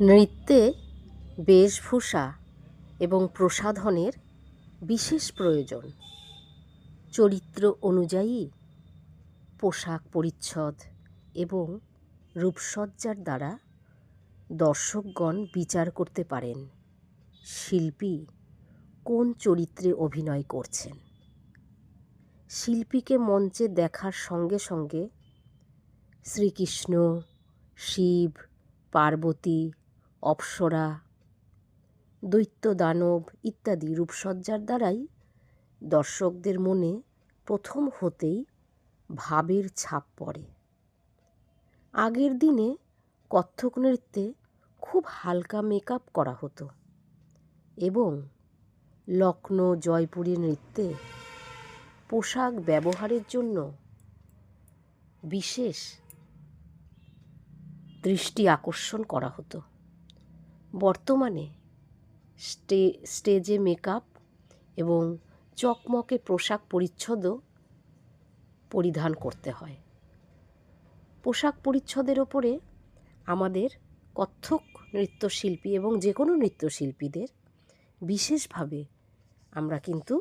নৃত্যে বেশভূষা এবং প্রসাধনের বিশেষ প্রয়োজন। চরিত্র অনুযায়ী পোশাক পরিচ্ছদ এবং রূপসজ্জার দ্বারা দর্শকগণ বিচার করতে পারেন শিল্পী কোন চরিত্রে অভিনয় করছেন। শিল্পীকে মঞ্চে দেখার সঙ্গে সঙ্গে শ্রীকৃষ্ণ, শিব, পার্বতী অপ্সরা দৈত্য দানব ইত্যাদি রূপসজ্জার দ্বারাই দর্শকদের মনে প্রথম হতেই ভাবের ছাপ পড়ে। আগের দিনে কত্থক নৃত্যে খুব হালকা মেকআপ করা হতো এবং লক্ষ্ণৌ জয়পুরী নৃত্যে পোশাক ব্যবহারের জন্য বিশেষ দৃষ্টি আকর্ষণ করা হতো। বর্তমানে স্টে, স্টেজে মেকআপ এবং চকমকে পোশাক পরিচ্ছদও পরিধান করতে হয়। পোশাক পরিচ্ছদের ওপরে আমাদের কত্থক নৃত্যশিল্পী এবং যে কোনো নৃত্যশিল্পীদের বিশেষভাবে আমরা কিন্তু